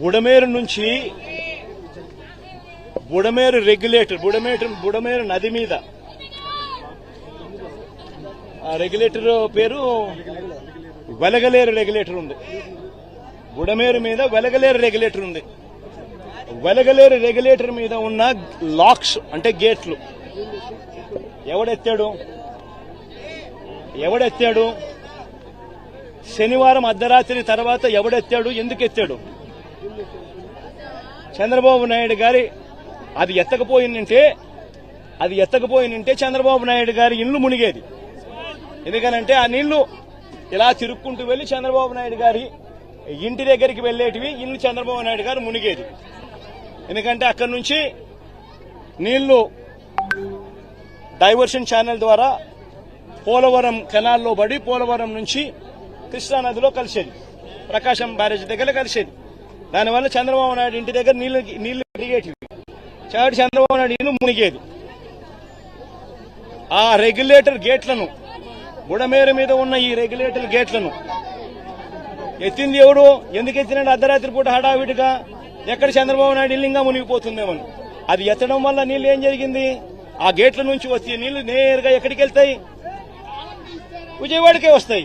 బుడమేరు నుంచి బుడమేరు రెగ్యులేటర్ బుడమేటర్ బుడమేరు నది మీద. ఆ రెగ్యులేటర్ పేరు వెలగలేరు రెగ్యులేటర్ ఉంది. బుడమేరు మీద వెలగలేరు రెగ్యులేటర్ ఉంది. వెలగలేరు రెగ్యులేటర్ మీద ఉన్న లాక్స్ అంటే గేట్లు. ఎవడెత్తాడు? ఎవడెత్తాడు? శనివారం అర్ధరాత్రి తర్వాత ఎవడెత్తాడు? ఎందుకు ఎత్తాడు చంద్రబాబు నాయుడు గారి అది ఎత్తకపోయిందంటే అది ఎత్తకపోయిందంటే చంద్రబాబు నాయుడు గారి ఇల్లు మునిగేది. ఎందుకనంటే ఆ నీళ్ళు ఇలా తిరుక్కుంటూ వెళ్ళి చంద్రబాబు నాయుడు గారి ఇంటి దగ్గరికి వెళ్ళేటివి ఇల్లు చంద్రబాబు నాయుడు గారు మునిగేది. ఎందుకంటే అక్కడి నుంచి నీళ్ళు డైవర్షన్ ఛానల్ ద్వారా పోలవరం కెనాల్లో పడి పోలవరం నుంచి కృష్ణానదిలో కలిసేది. ప్రకాశం బ్యారేజ్ దగ్గర కలిసేది. దానివల్ల చంద్రబాబు నాయుడు ఇంటి దగ్గర నీళ్ళు నీళ్ళు దిగేటివి చాటి చంద్రబాబు నాయుడు ఇల్లు మునిగేది. ఆ రెగ్యులేటర్ గేట్లను బుడమేరు మీద ఉన్న ఈ రెగ్యులేటర్ గేట్లను ఎత్తింది ఎవడు? ఎందుకు ఎత్తినాడు? అర్ధరాత్రి పూట హడావిడిగా ఎక్కడ చంద్రబాబు నాయుడు ఇల్లు ఇంకా మునిగిపోతుందేమని అది ఎత్తడం వల్ల నీళ్ళు ఏం జరిగింది? ఆ గేట్ల నుంచి వచ్చే నీళ్ళు నేరుగా ఎక్కడికి వెళ్తాయి? విజయవాడకే వస్తాయి.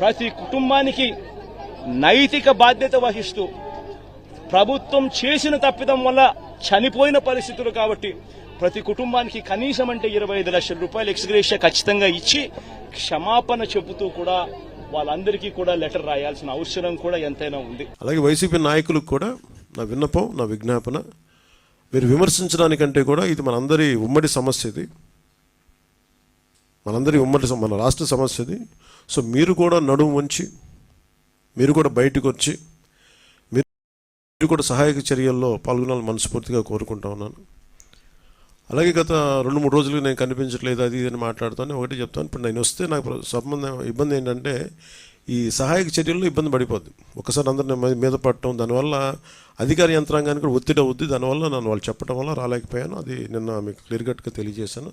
ప్రతి కుటుంబానికి నైతిక బాధ్యత వహిస్తూ ప్రభుత్వం చేసిన తప్పిదం వల్ల చనిపోయిన పరిస్థితులు కాబట్టి ప్రతి కుటుంబానికి కనీసం అంటే ఇరవై ఐదు లక్షల రూపాయలు ఎక్స్గ్రేషియా ఖచ్చితంగా ఇచ్చి క్షమాపణ చెబుతూ కూడా వాళ్ళందరికీ కూడా లెటర్ రాయాల్సిన అవసరం కూడా ఎంతైనా ఉంది. అలాగే వైసీపీ నాయకులకు కూడా నా విన్నపం నా విజ్ఞాపన మీరు విమర్శించడానికంటే కూడా ఇది మనందరి ఉమ్మడి సమస్య ఇది. మనందరి ఉమ్మడి మన రాష్ట్ర సమస్యది సో మీరు కూడా నడుము వంచి మీరు కూడా బయటకు వచ్చి మీరు మీరు కూడా సహాయక చర్యల్లో పాల్గొనాలని మనస్ఫూర్తిగా కోరుకుంటా ఉన్నాను. అలాగే గత రెండు మూడు రోజులు నేను కనిపించట్లేదు అది ఇది అని మాట్లాడుతాను ఒకటి చెప్తాను. ఇప్పుడు నేను వస్తే నాకు సంబంధం ఇబ్బంది ఏంటంటే ఈ సహాయక చర్యల్లో ఇబ్బంది పడిపోద్ది. ఒకసారి అందరిని మీద పడటం దానివల్ల అధికార యంత్రాంగానికి కూడా ఒత్తిడి అవుద్ది. దానివల్ల నన్ను వాళ్ళు చెప్పడం వల్ల రాలేకపోయాను. అది నిన్న మీకు క్లియర్ కట్గా తెలియజేశాను.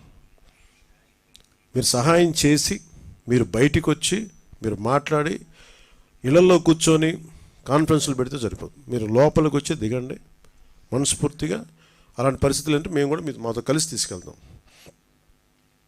మీరు సహాయం చేసి మీరు బయటికి వచ్చి మీరు మాట్లాడి ఇళ్ళలో కూర్చొని కాన్ఫరెన్స్లు పెడితే సరిపోతుంది మీరు లోపలికి వచ్చి దిగండి. మనస్ఫూర్తిగా అలాంటి పరిస్థితులు అంటే మేము కూడా మీ మాతో కలిసి తీసుకెళ్తాం.